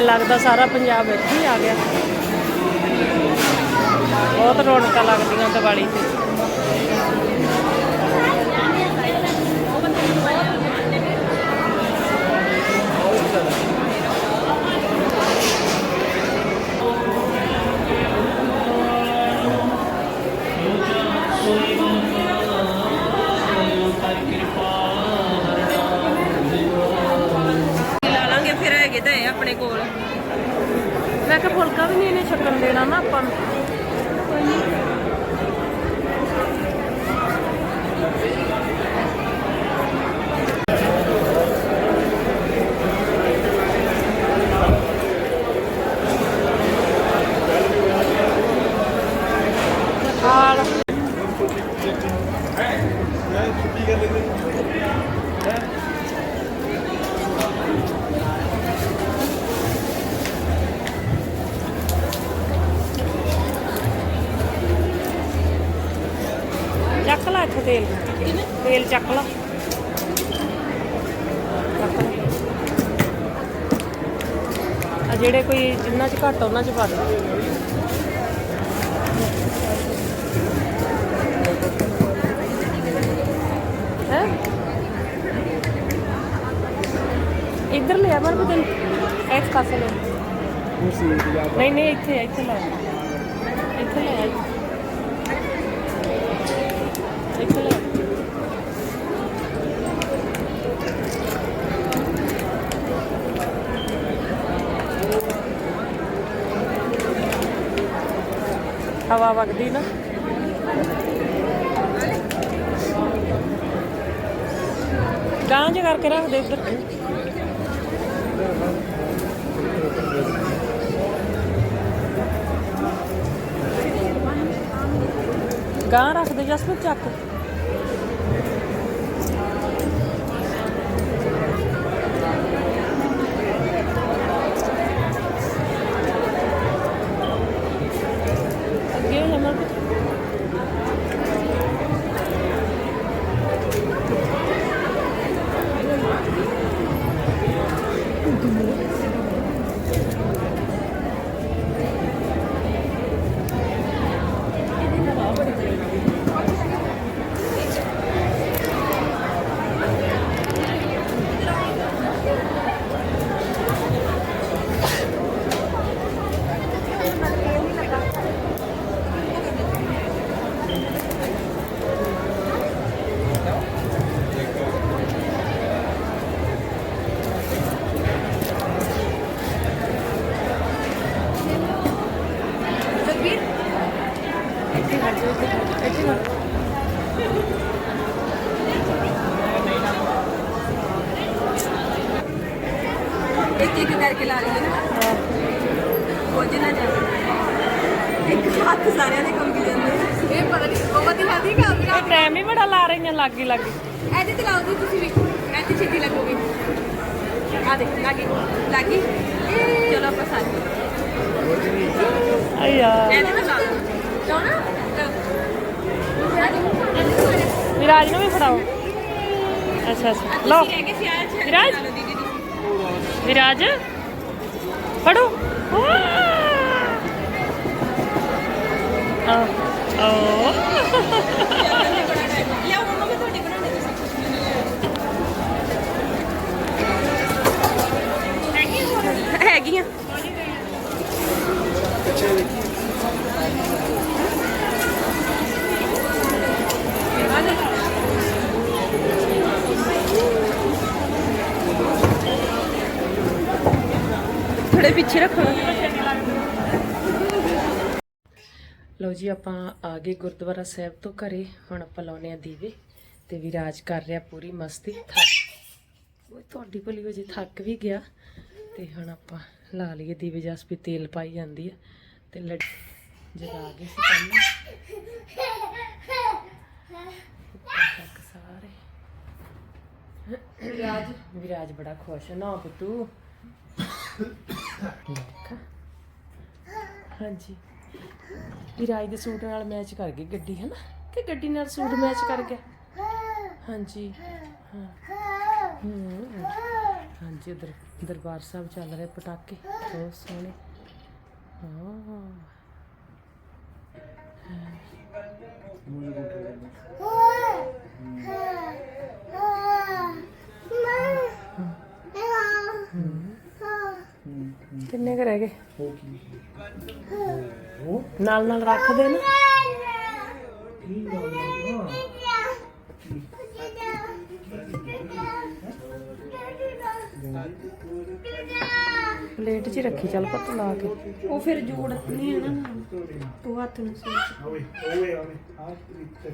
ਲੱਗਦਾ ਸਾਰਾ ਪੰਜਾਬ ਇੱਥੇ ਆ ਗਿਆ। ਬਹੁਤ ਰੌਣਕਾਂ ਲੱਗਦੀਆਂ ਦੀਵਾਲੀ ਤੇ। ਇੱਥੇ ਤੇਲ ਤੇਲ ਚੱਕ ਲਾ। ਆ ਜਿਹੜੇ ਕੋਈ ਜਿੰਨਾ ਚ ਘੱਟ ਉਹਨਾਂ ਚ ਪਾ ਦੇ। ਹੈ? ਇੱਧਰ ਲੈ ਆ ਮਰ ਬਦਲ ਇਸ ਪਾਸੇ ਲੈ। ਨਹੀਂ ਨਹੀਂ ਇੱਥੇ ਇੱਥੇ ਲੈ। ਇੱਥੇ ਲੈ ਆ, ਇੱਥੇ ਇੱਥੇ ਲੈ ਆ। ਹਵਾ ਵਗਦੀ ਨਾ ਗਾਂ ਜੇ ਕਰਕੇ ਰੱਖ ਦੇ ਉੱਧਰ ਗਾਂ ਰੱਖ ਦੇ ਜਸਪਤ ਚੱਕ ਅੱਗੇ ਹੋ ਜਾ ਮਰ ਇੱਥੇ ਇੱਕ ਇੱਕ ਕਰਕੇ ਲਾ ਲਈਏ ਨਾ। ਹਾਂ। ਕੁਝ ਨਾ ਜਾਵੇ। ਇੱਕ ਹੱਥ ਸਾਰਿਆਂ ਦੇ ਕੰਬੀ ਜਾਂਦੇ ਇਹ ਪਤਾ ਨਹੀਂ ਉਹ ਦੀ ਹਾਦੀ ਕਾਮਰਾ ਇਹ ਟਾਈਮ ਹੀ ਬੜਾ ਲਾ ਰਹੀਆਂ ਲੱਗੀ ਲੱਗੀ। ਐਦੇ ਤੇ ਲਾਓ ਜੀ ਤੁਸੀਂ ਵੀ ਐਦੇ ਛੇਤੀ ਲੱਗੋਗੇ। ਆ ਦੇਖ ਲੱਗੀ ਲੱਗੀ। ਚਲੋ ਆਪਾਂ ਸਾਰੇ। ਆ ਯਾਰ। ਐਦੇ ਤੇ ਲਾ ਲਓ। ਲਓ ਨਾ। ਵਿਰਾਜ ਨੂੰ ਵੀ ਫੜਾਓ। ਅੱਛਾ ਅੱਛਾ। ਲਓ। ਵਿਰਾਜ? ਲਾ ਲਓ ਵਿਰਾਜ ਫੜੋ ਆ ਓ ਪਿੱਛੇ ਰੱਖੋ। ਲਓ ਜੀ, ਆਪਾਂ ਆ ਗਏ ਗੁਰਦੁਆਰਾ ਸਾਹਿਬ ਤੋਂ ਘਰੇ। ਹੁਣ ਆਪਾਂ ਲਾਉਨੇ ਆ ਦੀਵੇ ਤੇ ਵਿਰਾਜ ਕਰ ਰਿਹਾ ਪੂਰੀ ਮਸਤੀ। ਥੱਕ ਤੁਹਾਡੀ ਭਲੀ ਵਜੇ ਥੱਕ ਵੀ ਗਿਆ। ਤੇ ਹੁਣ ਆਪਾਂ ਲਾ ਲਈਏ ਦੀਵੇ, ਜਸ ਵੀ ਤੇਲ ਪਾਈ ਜਾਂਦੀ ਆ। ਤੇ ਲੱਡ ਜਗਾ ਗਏ ਸੀ ਕੰਮ ਤੱਕ ਸਾਰੇ। ਵਿਰਾਜ ਵਿਰਾਜ ਬੜਾ ਖੁਸ਼ ਹੈ ਨਾ ਪੁੱਤੂ। ਹਾਂਜੀ। ਵਿਰਾਜ ਦੇ ਸੂਟ ਨਾਲ ਮੈਚ ਕਰ ਗਈ ਗੱਡੀ ਹੈ ਨਾ ਕਿ ਗੱਡੀ ਨਾਲ ਸੂਟ ਮੈਚ ਕਰ ਗਿਆ? ਹਾਂਜੀ। ਹਾਂ। ਹੂੰ। ਹਾਂਜੀ ਉਧਰ ਦਰਬਾਰ ਸਾਹਿਬ ਚੱਲ ਰਹੇ ਪਟਾਕੇ। ਬਹੁਤ ਸੋਹਣੇ। ਹਾਂ। ਕਿੰਨੇ ਕੁ ਰਹਿ ਗਏ? ਨਾਲ ਨਾਲ ਰੱਖ ਦੇ ਨਾ। ਪਲੇਟ 'ਚ ਹੀ ਰੱਖੀ ਚੱਲ ਪੱਤ ਲਾ ਕੇ। ਉਹ ਫਿਰ ਜੋੜ ਨਹੀਂ ਹੈ ਨਾ। ਉਹ ਹੱਥ ਨੂੰ ਸੀ ਓਏ ਓਏ ਆਵੇ ਆ ਇੱਥੇ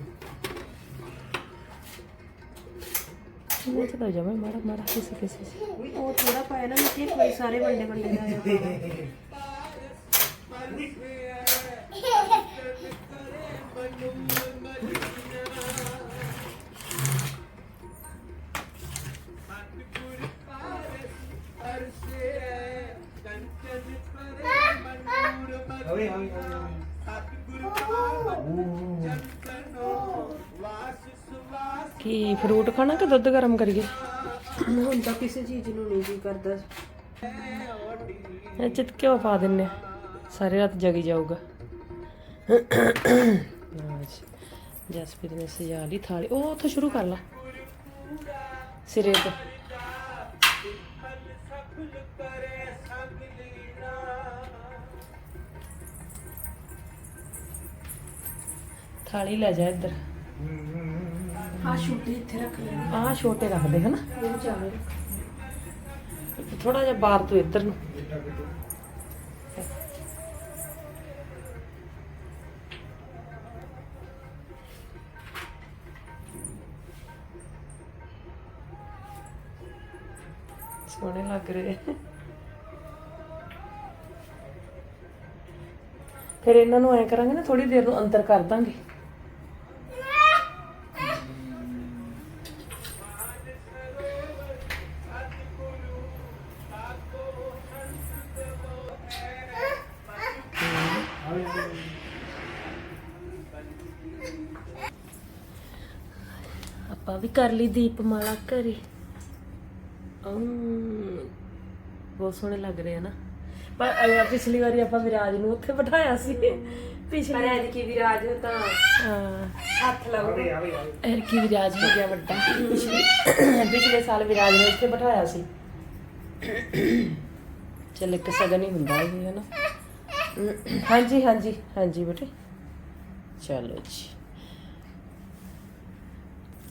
ਕਿੰਨੇ ਚ ਤਾਂ ਜਮੇ ਮਾੜਾ ਮਾੜਾ ਕਿਸੇ ਕਿਸੇ। ਉਹ ਥੋੜਾ ਪਾਇਆ ਨਾ ਮਿੱਟੀ ਇੱਕ ਵਾਰੀ ਸਾਰੇ ਵੰਡੇ ਵੰਡੇ ਦਾ ਆਇਆ ਆਵੇ ਆਵੇ ਆਵੇ ਕੀ ਫਰੂਟ ਖਾਣਾ ਕਿ ਦੁੱਧ ਗਰਮ ਕਰੀਏ ਹੁਣ ਤਾਂ ਕਿਸੇ ਚੀਜ਼ ਨੂੰ ਨਹੀਂ ਜੀ ਕਰਦਾ। ਇਹ ਚਿਤ ਕਿਉਂ ਪਾ ਦਿੰਨੇ ਆ? ਸਾਰੀ ਰਾਤ ਜਗੀ ਜਾਊਗਾ। ਲਓ ਜੀ, ਜਸਪ੍ਰੀਤ ਨੇ ਸਜਾ ਲਈ ਥਾਲੀ। ਉਹ ਉੱਥੋਂ ਸ਼ੁਰੂ ਕਰ ਲਾ। ਸਿਰੇ ਤੋਂ। ਥਾਲੀ ਲੈ ਜਾ ਇੱਧਰ। ਆ ਛੁੱਟੀ ਇੱਥੇ ਰੱਖ ਲੈਣੀ ਆਹ ਛੋਟੇ ਰੱਖਦੇ ਹਨਾ? ਇਹ ਥੋੜਾ ਜਿਹਾ ਬਾਹਰ ਤੋਂ ਇੱਧਰ ਨੂੰ। ਸੋਹਣੇ ਲੱਗ ਰਹੇ। ਫਿਰ ਇਹਨਾਂ ਨੂੰ ਐ ਕਰਾਂਗੇ ਨਾ ਥੋੜੀ ਦੇਰ ਨੂੰ ਅੰਦਰ ਕਰ ਦਾਂਗੇ। ਆਪਾਂ ਵੀ ਕਰ ਲਈ ਦੀਪਮਾਲਾ ਘਰੇ। ਬਹੁਤ ਸੋਹਣੇ ਲੱਗ ਰਹੇ ਆ ਨਾ। ਪਰ ਅਹ, ਪਿਛਲੀ ਵਾਰੀ ਆਪਾਂ ਵਿਰਾਜ ਨੂੰ ਉੱਥੇ ਬਿਠਾਇਆ ਸੀ। ਪਰ ਪਿਛਲੀ ਐਤਕੀ ਵੀ ਰਾਜ ਤਾਂ ਹਾਂ। ਹੱਥ ਆਵੇ ਇਹ ਕੀ ਵਿਰਾਜ ਹੋ ਗਿਆ ਵੱਡਾ। ਪਿਛਲੇ ਪਿਛਲੇ ਸਾਲ ਵਿਰਾਜ ਨੇ ਇੱਥੇ ਬਿਠਾਇਆ ਸੀ। ਚੱਲ ਇੱਕ ਸਗਨ ਹੀ ਹੁੰਦਾ ਇਹ ਹੈ ਨਾ ਹਾਂਜੀ ਹਾਂਜੀ ਹਾਂਜੀ ਬੇਟੇ। ਚਲੋ ਜੀ।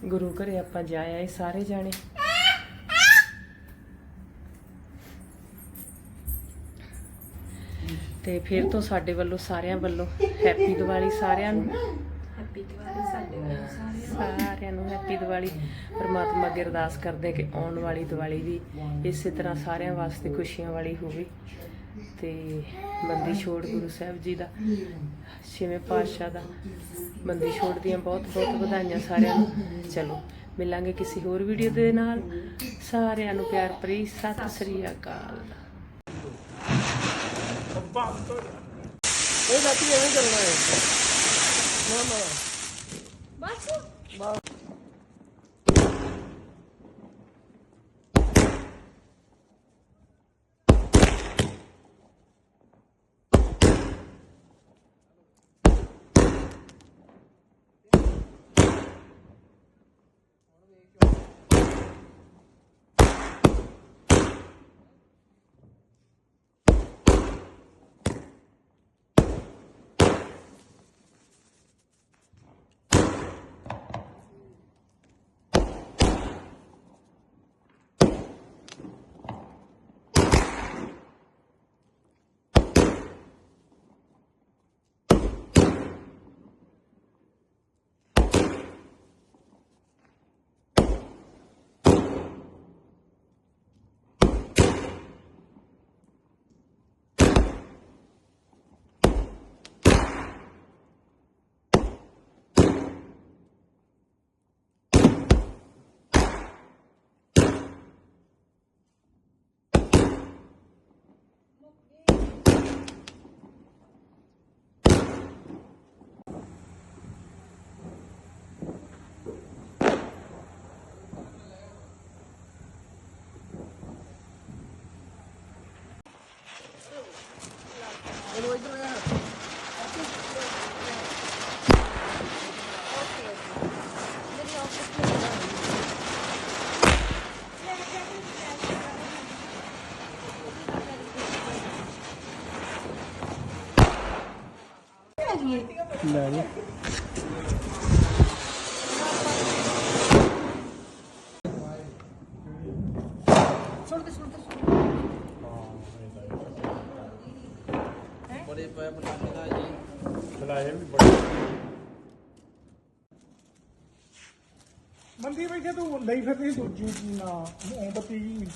ਗੁਰੂ ਘਰੇ ਆਪਾਂ ਜਾ ਆਏ ਸਾਰੇ ਜਾਣੇ। ਤੇ ਫਿਰ ਤੋਂ ਸਾਡੇ ਵੱਲੋਂ ਸਾਰਿਆਂ ਵੱਲੋਂ ਹੈਪੀ ਦੀਵਾਲੀ ਸਾਰਿਆਂ ਨੂੰ। ਹੈਪੀ ਦੀਵਾਲੀ ਸਾਡੇ ਵੱਲੋਂ ਸਾਰੇ ਸਾਰਿਆਂ ਨੂੰ ਹੈਪੀ ਦੀਵਾਲੀ ਪਰਮਾਤਮਾ ਅੱਗੇ ਅਰਦਾਸ ਕਰਦੇ ਕਿ ਆਉਣ ਵਾਲੀ ਦੀਵਾਲੀ ਵੀ ਇਸੇ ਤਰ੍ਹਾਂ ਸਾਰਿਆਂ ਵਾਸਤੇ ਖੁਸ਼ੀਆਂ ਵਾਲੀ ਹੋਵੇ। ਤੇ ਬੰਦੀ ਛੋੜ ਗੁਰੂ ਸਾਹਿਬ ਜੀ ਦਾ ਛੇਵੇਂ ਪਾਤਸ਼ਾਹ ਦਾ। ਬੰਦੀ ਛੋੜ ਦੀਆਂ ਬਹੁਤ ਬਹੁਤ ਵਧਾਈਆਂ ਸਾਰਿਆਂ ਨੂੰ। ਚਲੋ ਮਿਲਾਂਗੇ ਕਿਸੇ ਹੋਰ ਵੀਡੀਓ ਦੇ ਨਾਲ। ਸਾਰਿਆਂ ਨੂੰ ਪਿਆਰ ਭਰੀ ਸਤਿ ਸ੍ਰੀ ਅਕਾਲ। ਇਹ ਬਾਕੀ ਐਵੇਂ ਕਰਨਾ ਹੈ। ਨਾ ਨਾ। ਸੁਣ Dale. ਬੜੇ ਪੈ ਬਣਾਉਂਦੇ ਦਾ ਜੀ। ਚਲਾਏ ਵੀ ਬੜੇ ਮੰਦੀ ਬੈਠੇ ਤੂੰ ਲਈ ਫਿਰਦੀ ਦੂਜੀ ਨਾ ਮੋਮਬੱਤੀ ਜੀ।